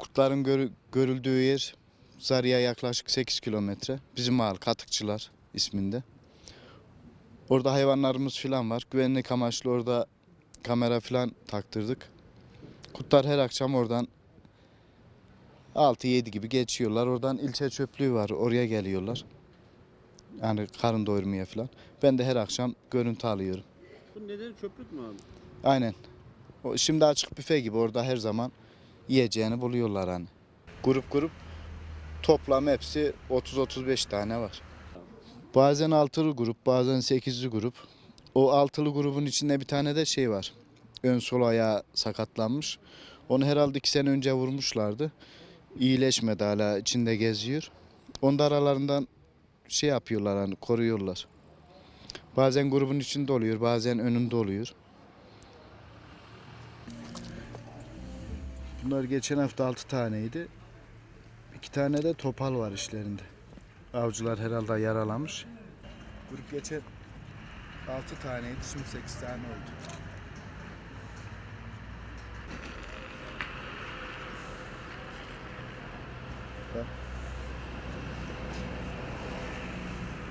Kurtların görü- görüldüğü yer Zarı'ya yaklaşık 8 kilometre. Bizim mahal Katıkçılar isminde. Orada hayvanlarımız falan var. Güvenlik amaçlı orada kamera falan taktırdık. Kurtlar her akşam oradan 6-7 gibi geçiyorlar. Oradan ilçe çöplüğü var. Oraya geliyorlar. Yani karın doyurmaya falan. Ben de her akşam görüntü alıyorum. Bu nedeni çöplük mü abi? Aynen. O şimdi açık büfe gibi orada her zaman yiyeceğini buluyorlar hani. Grup grup toplam hepsi 30-35 tane var. Bazen altılı grup, bazen sekizli grup. O altılı grubun içinde bir tane de şey var. Ön sol ayağı sakatlanmış. Onu herhalde iki sene önce vurmuşlardı. İyileşmedi hala içinde geziyor. Onu da aralarından şey yapıyorlar hani koruyorlar. Bazen grubun içinde oluyor, bazen önünde oluyor. Bunlar geçen hafta 6 taneydi. İki tane de topal var işlerinde. Avcılar herhalde yaralamış. Grup geçen 6 taneydi, şimdi 8 tane oldu.